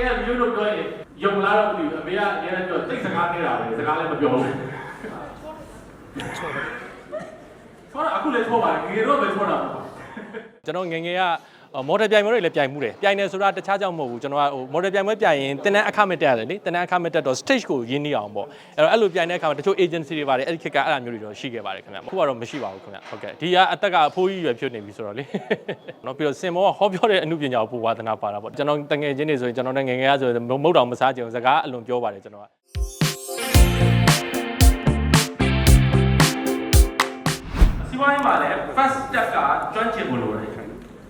ငယ်ကမျိုးတို့ပြောရင်ယုံလားတော့မသိဘူးအမေကအရင်ကပြောတိတ်စကားနေတာပဲစကားလည်းမပြောဘူးဆောတော့အခုလည်းချောပါတယ်ငယ်တော့ပဲချောတာပေါ့ကျွန်တော်ငယ်ငယ်က မော်ဒယ်ပြိုင်ပွဲတွေလည်းပြိုင်မှုတယ်ပြိုင်နေဆိုတာတခြားကြောင့်မဟုတ်ဘူးကျွန်တော်ကဟိုမော်ဒယ်ပြိုင်ပွဲပြိုင်ရင်တင်တန်းအခမဲ့တက်ရတယ်လေတင်တန်းအခမဲ့တက်တော့ stage ကိုရင်းနှီးအောင်ပေါ့အဲ့တော့အဲ့လိုပြိုင်တဲ့အခါမှာတချို့ agency တွေပါတယ်အဲ့ဒီခေတ်ကအဲ့လိုမျိုးတွေတော့ရှိခဲ့ပါတယ်ခင်ဗျအခုကတော့မရှိပါဘူးခင်ဗျဟုတ်ကဲ့ဒီကအသက်ကအဖိုးကြီးရွယ်ဖြစ်နေပြီဆိုတော့လေနော်ပြီးတော့စင်မောကဟောပြောတဲ့အမှုပညာကိုပူဝါသနာပါတာပေါ့ကျွန်တော်တငယ်ချင်းတွေဆိုရင်ကျွန်တော်နဲ့ငယ်ငယ်ကဆိုရင်မုတ်တောင်မစားကြအောင်စကားအလွန်ပြောပါတယ်ကျွန်တော်ကစီးပွားရေးမှာလည်း first step ကကျွမ်းကျင်ဖို့လိုတယ်။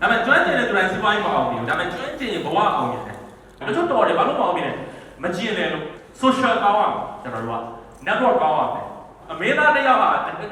ဒါပေမဲ့ကျွမ်းကျင်တဲ့သူတိုင်းစီးပွားရေးမအောင်ဘူး။ဒါပေမဲ့ကျွမ်းကျင်ရင်ဘဝအောင်ရတယ်။တချို့တော်တယ်ဘာလို့မအောင်မြင်လဲ။မကျင်တယ်လို့ social ကောင်းအောင်ကျွန်တော်တို့က network ကောင်းအောင်မယ်။အမေသားတစ်ယောက်က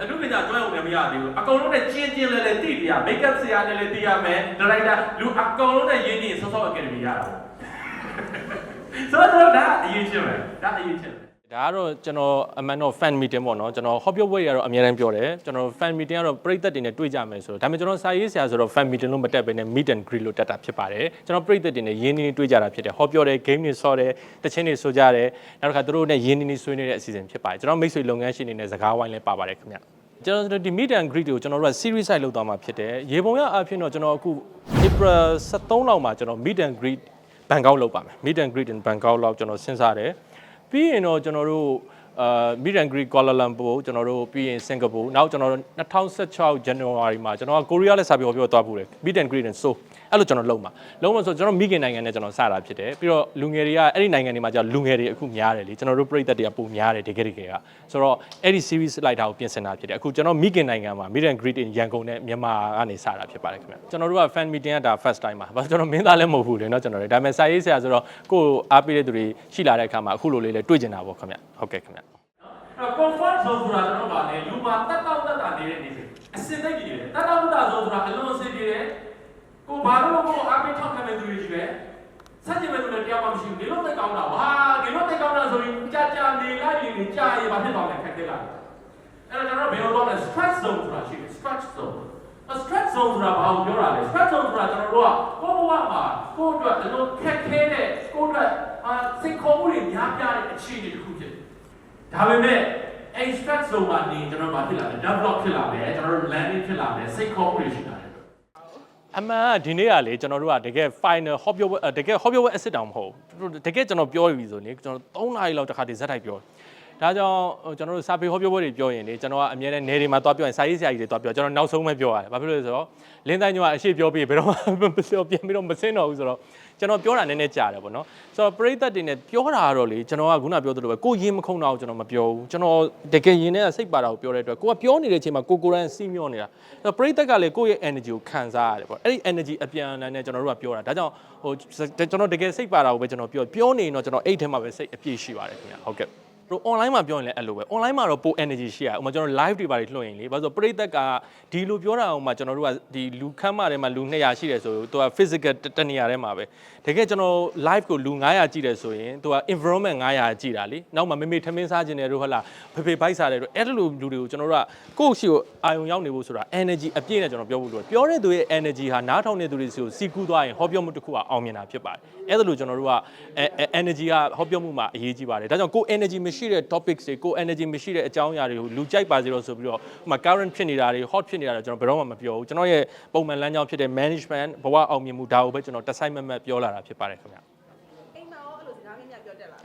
အမှုပညာကျွမ်းအောင်လည်းမရသေးဘူး။အကုန်လုံးနဲ့ကျင်ကျင်လဲလဲသိပြရ။ makeup ဆရာနဲ့လည်းသိရမယ်။ director လူအကုန်လုံးနဲ့ရင်းနှီးစောစော academy ရတာ။ဆိုတော့ဒါအရေးချင်းပဲ။ဒါအရေးချင်းပဲ ဒါကတော့ကျွန်တော်အမှန်တော့ fan meeting ပေါ့နော်ကျွန်တော်ဟောပြောပွဲတွေကတော့အများတန်းပြောတယ်ကျွန်တော် fan meeting ကတော့ပရိသတ်တွေနဲ့တွေ့ကြမယ်ဆိုတော့ဒါပေမဲ့ကျွန်တော်စာရေးဆရာဆိုတော့ fan meeting လို့မတက်ဘဲနဲ့ meet and greet လို့တက်တာဖြစ်ပါတယ်ကျွန်တော်ပရိသတ်တွေနဲ့ရင်းနှီးနှီးတွေ့ကြတာဖြစ်တယ်ဟောပြောတယ် game တွေဆော့တယ်တချင်းတွေဆိုကြတယ်နောက်တစ်ခါသူတို့နဲ့ရင်းနှီးနှီးဆွေးနွေးတဲ့အစီအစဉ်ဖြစ်ပါတယ်ကျွန်တော်မိတ်ဆွေလုပ်ငန်းရှင်တွေနဲ့စကားဝိုင်းလည်းပါပါတယ်ခင်ဗျကျွန်တော်တို့ဒီ meet and greet ကိုကျွန်တော်တို့က series site လုပ်သွားမှာဖြစ်တယ်ရေပုံရအဖြစ်တော့ကျွန်တော်အခု April 23လောက်မှာကျွန်တော် meet and greet Bangkok လုပ်ပါမယ် meet and greet in Bangkok လောက်ကျွန်တော်စဉ်းစားတယ် ပြီးရင်တော့ကျွန်တော်တို့အာ meet and greet Kuala Lumpur ကျွန်တော်တို့ပြီးရင် Singapore နောက်ကျွန်တော်တို့2016 January မှာကျွန်တော်ကကိုရီးယားလည်းစာပြောပြောသွားဖို့တယ် meet and greet and so အဲ့လိုကျွန်တော်လုပ်မှာလုံးဝဆိုကျွန်တော်မိခင်နိုင်ငံနဲ့ကျွန်တော်စတာဖြစ်တယ်ပြီးတော့လူငယ်တွေကအဲ့ဒီနိုင်ငံတွေမှာကျတော့လူငယ်တွေအခုများတယ်လေကျွန်တော်တို့ပြည်သက်တွေကပုံများတယ်တကယ်တကယ်ကဆိုတော့အဲ့ဒီ series လိုက်တာကိုပြင်ဆင်တာဖြစ်တယ်အခုကျွန်တော်မိခင်နိုင်ငံမှာ meet and greet in ရန်ကုန်နဲ့မြန်မာကနေစတာဖြစ်ပါတယ်ခင်ဗျကျွန်တော်တို့က fan meeting ကဒါ first time ပါဘာလို့ကျွန်တော်မင်းသားလည်းမဟုတ်ဘူးလေเนาะကျွန်တော်တွေဒါပေမဲ့စာရေးဆရာဆိုတော့ကိုယ်အားပေးတဲ့သူတွေရှိလာတဲ့အခါမှာအခုလိုလေးလည်းတွေ့ကျင်တာပေါ့ခင်ဗျဟုတ်ကဲ့ခင်ဗျ အဲ့တော့ comfort zone ဆိုတာကျွန်တော်ဗာလဲလူမှာတက်တောက်တက်တာနေတဲ့နေစဉ်အစင်သိပ်ကြီးတယ်တက်တောက်တက်တာ zone ဆိုတာအလွန်အစင်ကြီးတယ် ကိုဘာလို့ကိုအားပေးထောက်ခံတဲ့သူတွေရှိပဲစัจ jin မဲ့သူတွေတရားမှမရှိဘူးဒီလိုသိကောင်းတာဝါဒီလိုသိကောင်းတာဆိုရင်ကြာကြာနေလိုက်ရင်ကြာရင်ဘာဖြစ်သွားလဲခက်ခဲလာတယ်အဲ့တော့ကျွန်တော်ဘယ်လိုလုပ်လဲ stress zone ဆိုတာရှိတယ် stress zone အ stress zone ဆိုတာဘာကိုပြောတာလဲ stress zone ဆိုတာကျွန်တော်တို့ကကိုယ့်ဘဝမှာကိုယ့်အတွက်အလွန်ခက်ခဲတဲ့ကိုယ့်အတွက်အာစိတ်ခေါ်မှုတွေများပြားတဲ့အခြေအနေတစ်ခုဖြစ်တယ်ဒါပေမဲ့ extract ဆိုတာနေကျွန်တော်ဘာဖြစ်လာလဲ develop ဖြစ်လာတယ်ကျွန်တော်တို့ landing ဖြစ်လာတယ်စိတ်ခေါ်မှုတွေရှိလာတယ် အမှန်ကဒီနေ့ကလေကျွန်တော်တို့ကတကယ် final ဟောပြောပွဲတကယ်ဟောပြောပွဲအစ်စ်တောင်မဟုတ်ဘူးတကယ်ကျွန်တော်ပြောပြီဆိုရင်ကျွန်တော်3နာရီလောက်တစ်ခါတည်းဇက်တိုက်ပြော ဒါကြောင့်ကျွန်တော်တို့စာပေဟောပြောပွဲတွေပြောရင်လေကျွန်တော်ကအမြဲတမ်းနေတွေမှာသွားပြောရင်စာရေးဆရာကြီးတွေသွားပြောကျွန်တော်နောက်ဆုံးပဲပြောရတယ်ဘာဖြစ်လို့လဲဆိုတော့လင်းတိုင်းညကအရှိပြောပြီးဘယ်တော့မှမပြောပြန်ပြီးတော့မစင်းတော့ဘူးဆိုတော့ကျွန်တော်ပြောတာနည်းနည်းကြာတယ်ပေါ့နော်ဆိုတော့ပရိသတ်တွေနဲ့ပြောတာကတော့လေကျွန်တော်ကခုနပြောသလိုပဲကိုရင်မခုံတာကိုကျွန်တော်မပြောဘူးကျွန်တော်တကယ်ရင်ထဲကစိတ်ပါတာကိုပြောတဲ့အတွက်ကိုကပြောနေတဲ့အချိန်မှာကိုကိုရန်စီးမျောနေတာအဲ့တော့ပရိသတ်ကလည်းကိုယ့်ရဲ့ energy ကိုခံစားရတယ်ပေါ့အဲ့ဒီ energy အပြန်အလှန်နဲ့ကျွန်တော်တို့ကပြောတာဒါကြောင့်ဟိုကျွန်တော်တကယ်စိတ်ပါတာကိုပဲကျွန်တော်ပြောပြောနေရင်တော့ကျွန်တော်အဲ့ထဲမှာပဲစိတ်အပြည့်ရှိပါတယ်ခင်ဗျဟုတ်ကဲ့ တို့ online မှာပြောရင်လည်းအဲ့လိုပဲ online မှာတော့ပို energy ရှိရဥပမာကျွန်တော် live တွေပါတွေလွှင့်ရင်လေဘာလို့ဆိုပရိသတ်ကဒီလိုပြောတာအောင်မှာကျွန်တော်တို့ကဒီလူခမ်းမထဲမှာလူ200ရှိတယ်ဆိုတော့သူက physical တနေရာထဲမှာပဲတကယ်ကျွန်တော် live ကိုလူ900ကြည့်တယ်ဆိုရင်သူက environment 900ကြည့်တာလေနောက်မှမေမေထမင်းစားခြင်းတယ်တို့ဟုတ်လားဖေဖေဘိုက်စားတယ်တို့အဲ့လိုလူတွေကိုကျွန်တော်တို့ကကိုယ့်ရှိကိုအာယုံရောက်နေဖို့ဆိုတာ energy အပြည့်နဲ့ကျွန်တော်ပြောဖို့လိုတယ်ပြောတဲ့သူရဲ့ energy ဟာနားထောင်တဲ့သူတွေစီကိုစီကူးသွားရင်ဟောပြောမှုတစ်ခုကအောင်မြင်တာဖြစ်ပါတယ်အဲ့ဒါလိုကျွန်တော်တို့ကအဲ energy ကဟောပြောမှုမှာအရေးကြီးပါတယ်ဒါကြောင့်ကိုယ် energy မရှိတဲ့ topics တွေကိုယ် energy မရှိတဲ့အကြောင်းအရာတွေကိုလူကြိုက်ပါစေလို့ဆိုပြီးတော့ဟိုမှာ current ဖြစ်နေတာတွေ hot ဖြစ်နေတာတွေကျွန်တော်ဘယ်တော့မှမပြောဘူးကျွန်တော်ရဲ့ပုံမှန်လမ်းကြောင်းဖြစ်တဲ့ management ဘဝအောင်မြင်မှုဒါကိုပဲကျွန်တော်တစ်ဆိုင်မမတ်ပြောလာတာဖြစ်ပါတယ်ခင်ဗျအိမ်မှာရောအဲ့လိုစကားလေးများပြောတတ်လား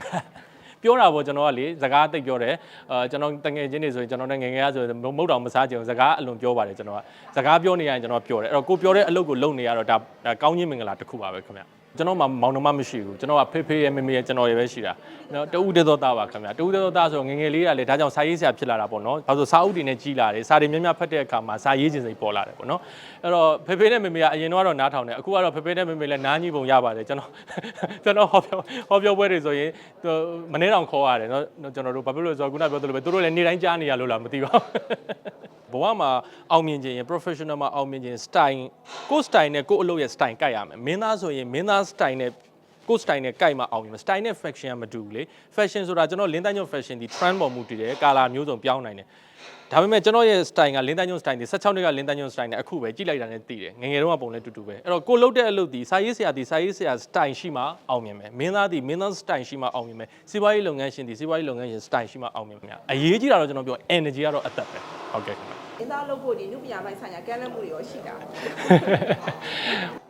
ပြောတာပေါ့ကျွန်တော်ကလေစကားသိပ်ပြောတယ်အာကျွန်တော်တငယ်ချင်းတွေဆိုရင်ကျွန်တော်နဲ့ငယ်ငယ်ကဆိုရင်မုတ်တောင်မစားကြအောင်စကားအလွန်ပြောပါတယ်ကျွန်တော်ကစကားပြောနေရရင်ကျွန်တော်ပြောတယ်အဲ့တော့ကိုပြောတဲ့အလုပ်ကိုလုပ်နေရတော့ဒါဒါကောင်းချင်းမင်္ဂလာတစ်ခုပါပဲခင်ဗျ ကျွန်တော်မှမောင်နှမမရှိဘူးကျွန်တော်ကဖေးဖေးရဲ့မေမေရဲ့ကျွန်တော်ရဲ့ပဲရှိတာနော်တူဦးတေသောသားပါခင်ဗျတူဦးတေသောသားဆိုငယ်ငယ်လေးကလေဒါကြောင့်စာရေးဆရာဖြစ်လာတာပေါ့နော်ဒါဆိုစာအုပ်တွေနဲ့ကြီးလာတယ်စာတွေများများဖတ်တဲ့အခါမှာစာရေးခြင်းစိတ်ပေါ်လာတယ်ပေါ့နော်အဲ့တော့ဖေးဖေးနဲ့မေမေကအရင်တော့နားထောင်တယ်အခုကတော့ဖေးဖေးနဲ့မေမေလည်းနားကြီးပုံရပါတယ်ကျွန်တော်ကျွန်တော်ဟောပြောဟောပြောပွဲတွေဆိုရင်မနေ့တောင်ခေါ်ရတယ်နော်ကျွန်တော်တို့ဘာဖြစ်လို့လဲဆိုတော့ခုနပြောသလိုပဲသူတို့လည်းနေတိုင်းကြားနေရလို့လားမသိပါဘူး ဘဝမှာအောင်မြင်ခြင်းရင် professional မှာအောင်မြင်ခြင်း style ကို style နဲ့ကိုအလုပ်ရဲ့ style ကိုက်ရမယ်မင်းသားဆိုရင်မင်းသား style နဲ့ကိုယ် style နဲ့ကိုက်မှအောင်မြင်မယ် style နဲ့ fashion ကမတူဘူးလေ fashion ဆိုတာကျွန်တော်လင်းတိုင်းညွန့် fashion ဒီ trend ပေါ်မူတည်တယ် color မျိုးစုံပြောင်းနိုင်တယ်ဒါပေမဲ့ကျွန်တော်ရဲ့ style ကလင်းတိုင်းညွန့် style ဒီ16နှစ်ကလင်းတိုင်းညွန့် style နဲ့အခုပဲကြည့်လိုက်တာနဲ့တည်တယ်ငယ်ငယ်တုန်းကပုံလဲတူတူပဲအဲ့တော့ကိုလုတ်တဲ့အလုပ်ဒီစာရေးဆရာဒီစာရေးဆရာ style ရှိမှအောင်မြင်မယ်မင်းသားဒီမင်းသား style ရှိမှအောင်မြင်မယ်စီးပွားရေးလုပ်ငန်းရှင်ဒီစီးပွားရေးလုပ်ငန်းရှင် style ရှိမှအောင်မြင်မယ်အရေးကြီးတာတော့ကျွန်တော်ပြော energy ကတော့အသက်ပဲ ဟုတ်ကဲ့ခင်ဗျအင်းသားလုပ်ဖို့ဒီနုပညာပိုင်းဆိုင်ရာကမ်းလှမ်းမှုတွေရောရှိတာ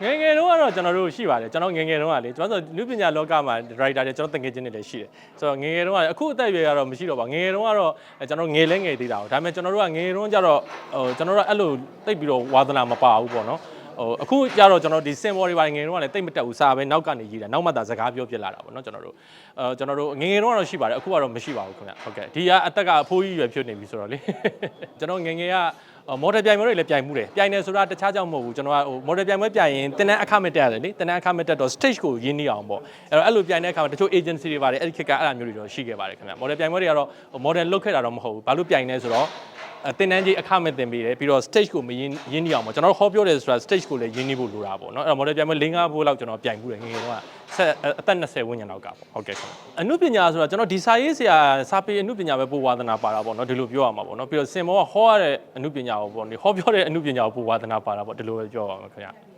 ငယ်ငယ်တုန်းကတော့ကျွန်တော်တို့ရှိပါတယ်ကျွန်တော်ငယ်ငယ်တုန်းကလေကျွန်တော်ဆိုနုပညာလောကမှာ writer တွေကျွန်တော်တငယ်ချင်းတွေလည်းရှိတယ်ဆိုတော့ငယ်ငယ်တုန်းကအခုအသက်အရွယ်ကတော့မရှိတော့ပါငယ်ငယ်တုန်းကတော့ကျွန်တော်ငယ်လဲငယ်သေးတာပေါ့ဒါပေမဲ့ကျွန်တော်တို့ကငယ်ငယ်တုန်းကျတော့ဟိုကျွန်တော်တို့ကအဲ့လိုတိတ်ပြီးတော့ဝါသနာမပါဘူးပေါ့နော် ဟိုအခုကျတော့ကျွန်တော်ဒီစင်ဘော်တွေပါငယ်ငယ်တုန်းကလည်းတိတ်မတက်ဘူးစာပဲနောက်ကနေရေးတာနောက်မှသာစကားပြောပြလာတာပေါ့နော်ကျွန်တော်တို့အဲကျွန်တော်တို့ငယ်ငယ်တုန်းကတော့ရှိပါတယ်အခုကတော့မရှိပါဘူးခင်ဗျဟုတ်ကဲ့ဒီကအသက်ကအဖိုးကြီးရွယ်ဖြစ်နေပြီဆိုတော့လေကျွန်တော်ငယ်ငယ်ကမော်ဒယ်ပြိုင်ပွဲတွေလည်းပြိုင်မှုတယ်ပြိုင်နေဆိုတာတခြားကြောင့်မဟုတ်ဘူးကျွန်တော်ကဟိုမော်ဒယ်ပြိုင်ပွဲပြိုင်ရင်တင်တန်းအခမဲ့တက်ရတယ်လေတင်တန်းအခမဲ့တက်တော့ stage ကိုရင်းနှီးအောင်ပေါ့အဲ့တော့အဲ့လိုပြိုင်တဲ့အခါမှာတချို့ agency တွေပါတယ်အဲ့ဒီခေတ်ကအဲ့လိုမျိုးတွေတော့ရှိခဲ့ပါတယ်ခင်ဗျမော်ဒယ်ပြိုင်ပွဲတွေကတော့မော်ဒယ်လုတ်ခဲ့တာတော့မဟုတ်ဘူးဘာလို့ပြိုင်နေဆိုတော့ အဲတင်တန်းကြီးအခမဲ့တင်ပေးတယ်ပြီးတော့ stage ကိုမရင်းရင်းနှီးအောင်ပေါ့ကျွန်တော်တို့ဟောပြောတယ်ဆိုတာ stage ကိုလည်းရင်းနှီးဖို့လိုတာပေါ့နော်အဲ့တော့မော်ဒယ်ပြိုင်ပွဲ၄၅ဘိုးလောက်ကျွန်တော်ပြိုင်မှုတယ်ငယ်ငယ်တော့ဆက်အသက်20ဝန်းကျင်လောက်ကပေါ့ဟုတ်ကဲ့ခင်ဗျအနုပညာဆိုတာကျွန်တော်ဒီစာရေးဆရာစာပေအနုပညာပဲပို့ဝါသနာပါတာပေါ့နော်ဒီလိုပြောရမှာပေါ့နော်ပြီးတော့စင်မောကဟောရတဲ့အနုပညာကိုပေါ့ဒီဟောပြောတဲ့အနုပညာကိုပို့ဝါသနာပါတာပေါ့ဒီလိုပဲပြောပါမယ်ခင်ဗျ